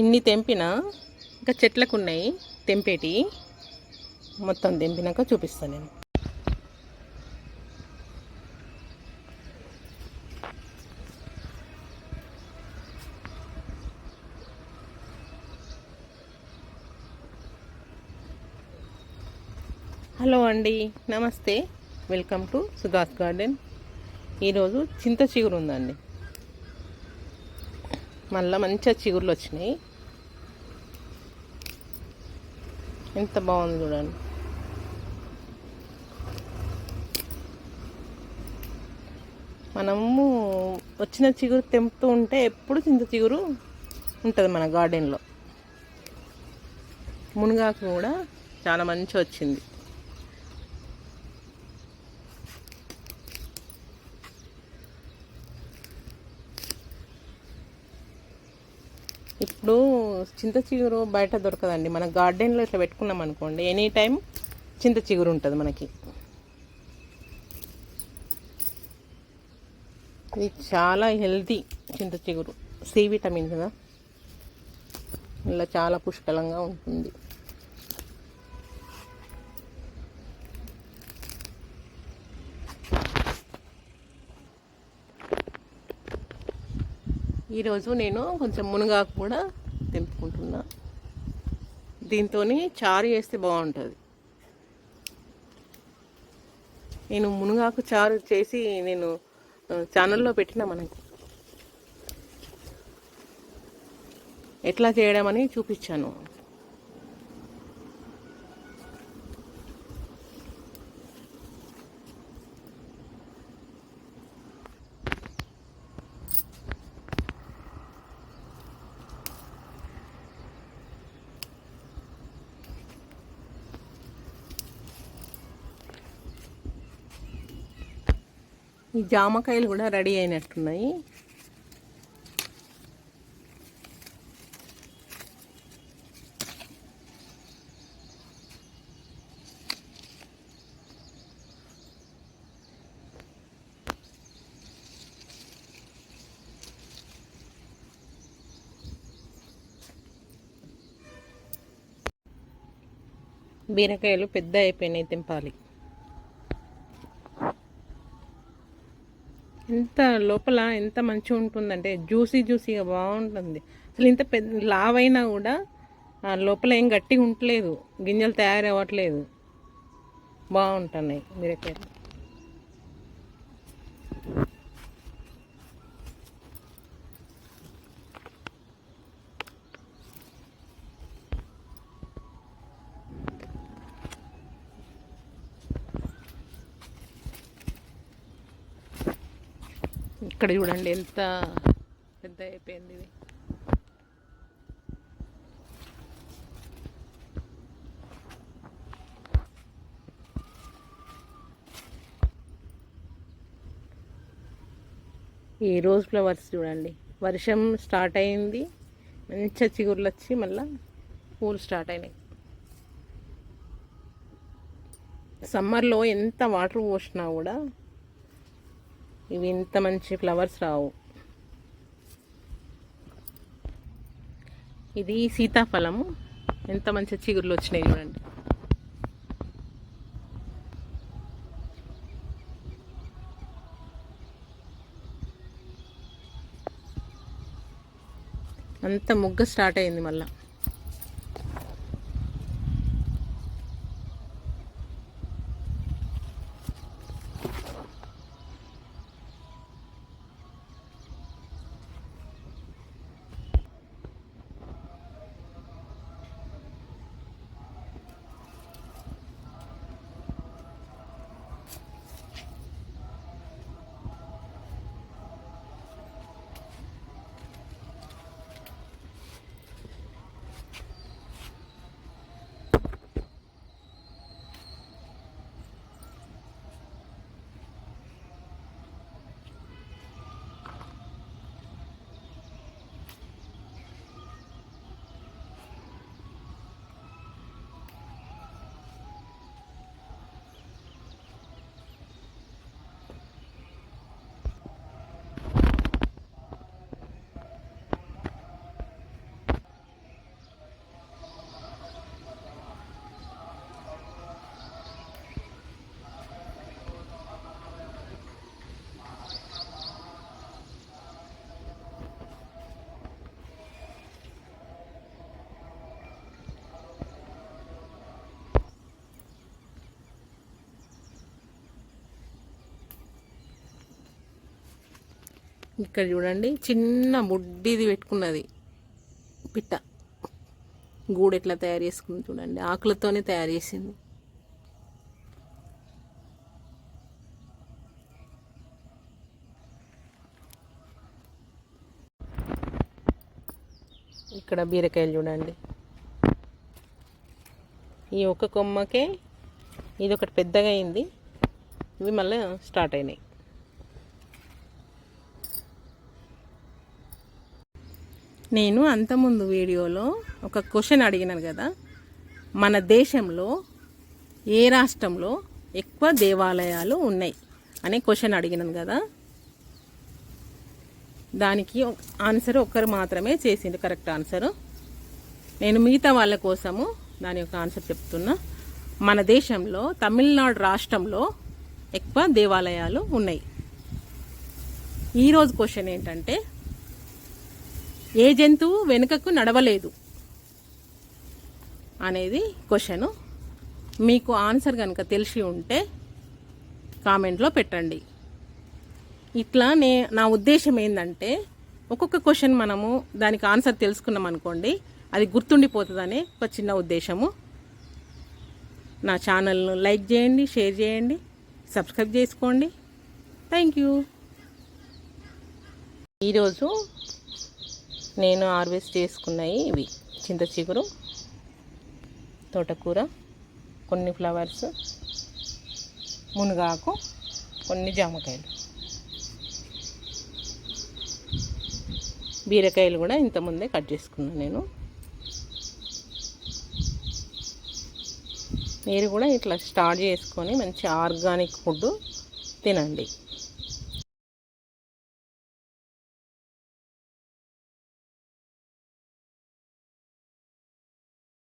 ఇన్ని తెంపిన ఇంకా చెట్లకు ఉన్నాయి తెంపేటి. మొత్తం తెంపినాక చూపిస్తాను నేను. హలో అండి నమస్తే. Welcome to Sudha's garden. ఈరోజు చింత చిగురు ఉందండి మళ్ళీ మంచిగా చిగురులు వచ్చినాయి ఎంత బాగుంది చూడండి. మనము వచ్చిన చిగురు తెంపుతూ ఉంటే ఎప్పుడు చింత చిగురు ఉంటుంది మన గార్డెన్లో మునగాకు కూడా చాలా మంచి వచ్చింది. ఇప్పుడు చింత చిగురు బయట దొరకదండి. మన గార్డెన్లో ఇట్లా పెట్టుకున్నాం అనుకోండి ఎనీ టైం చింత చిగురు ఉంటుంది మనకి. ఇది చాలా హెల్తీ చింత చిగురు సి విటమిన్ కదా. ఇలా చాలా పుష్కలంగా ఉంటుంది. ఈరోజు నేను కొంచెం మునగాకు కూడా తెంపుకుంటున్నా. దీంతో చారు చేస్తే బాగుంటుంది. నేను మునగాకు చారు చేసి నేను ఛానల్లో పెట్టిన మనకి. ఎట్లా చేయడం అని చూపించాను. ఈ జామకాయలు కూడా రెడీ అయినట్టున్నాయి. బీరకాయలు పెద్ద అయిపోయినాయి తెంపాలి. ఎంత లోపల ఎంత మంచిగా ఉంటుందంటే జ్యూసీ జ్యూసీగా బాగుంటుంది. అసలు ఇంత పెద్ద లావైనా కూడా లోపల ఏం గట్టిగా ఉండలేదు గింజలు తయారవ్వట్లేదు. బాగుంటున్నాయి. బీరకాయలు ఇక్కడ చూడండి ఎంత పెద్ద అయిపోయింది ఇది. ఈ రోజ్ ఫ్లవర్స్ చూడండి. వర్షం స్టార్ట్ అయింది. మంచిగా చిగుర్లు వచ్చి మళ్ళీ పూలు స్టార్ట్ అయినాయి. సమ్మర్లో ఎంత వాటర్ పోసినా కూడా ఇవి ఇంత మంచి ఫ్లవర్స్ రావు. ఇది సీతాఫలము. ఎంత మంచి చిగుర్లు వచ్చినాయి చూడండి. అంత ముగ్గ స్టార్ట్ అయింది మళ్ళీ. ఇక్కడ చూడండి చిన్న బుడ్డిది పెట్టుకున్నది. పిట్ట. గూడు ఎట్లా తయారు చేసుకుంది చూడండి ఆకులతోనే తయారు చేసింది. ఇక్కడ బీరకాయలు చూడండి. ఈ ఒక కొమ్మకే ఇది ఒకటి పెద్దగా అయింది. ఇవి మళ్ళీ స్టార్ట్ అయినాయి. నేను అంతకుముందు వీడియోలో ఒక క్వశ్చన్ అడిగినాను కదా. మన దేశంలో ఏ రాష్ట్రంలో ఎక్కువ దేవాలయాలు ఉన్నాయి అనే క్వశ్చన్ అడిగినాను కదా. దానికి ఆన్సర్ ఒక్కరు మాత్రమే చేసింది కరెక్ట్ ఆన్సరు. నేను మిగతా వాళ్ళ కోసము దాని యొక్క ఆన్సర్ చెప్తున్నా. మన దేశంలో తమిళనాడు రాష్ట్రంలో ఎక్కువ దేవాలయాలు ఉన్నాయి. ఈరోజు క్వశ్చన్ ఏంటంటే ఏ జంతువు వెనుకకు నడవలేదు? అనేది క్వశ్చను. మీకు ఆన్సర్ కనుక తెలిసి ఉంటే కామెంట్లో పెట్టండి. ఇట్లా నే నా ఉద్దేశం ఏంటంటే ఒక్కొక్క క్వశ్చన్ మనము దానికి ఆన్సర్ తెలుసుకున్నాం అనుకోండి అది గుర్తుండిపోతుందనే ఒక చిన్న ఉద్దేశము. నా ఛానల్ను లైక్ చేయండి షేర్ చేయండి సబ్స్క్రైబ్ చేసుకోండి. Thank you. ఈరోజు నేను హార్వెస్ట్ చేసుకున్నాయి ఇవి. చింత చిగురు తోటకూర కొన్ని ఫ్లవర్స్ మునగాకు కొన్ని జామకాయలు. బీరకాయలు కూడా ఇంతకుముందే కట్ చేసుకున్నాను నేను. మీరు కూడా ఇట్లా స్టార్ట్ చేసుకొని మంచి ఆర్గానిక్ ఫుడ్ తినండి.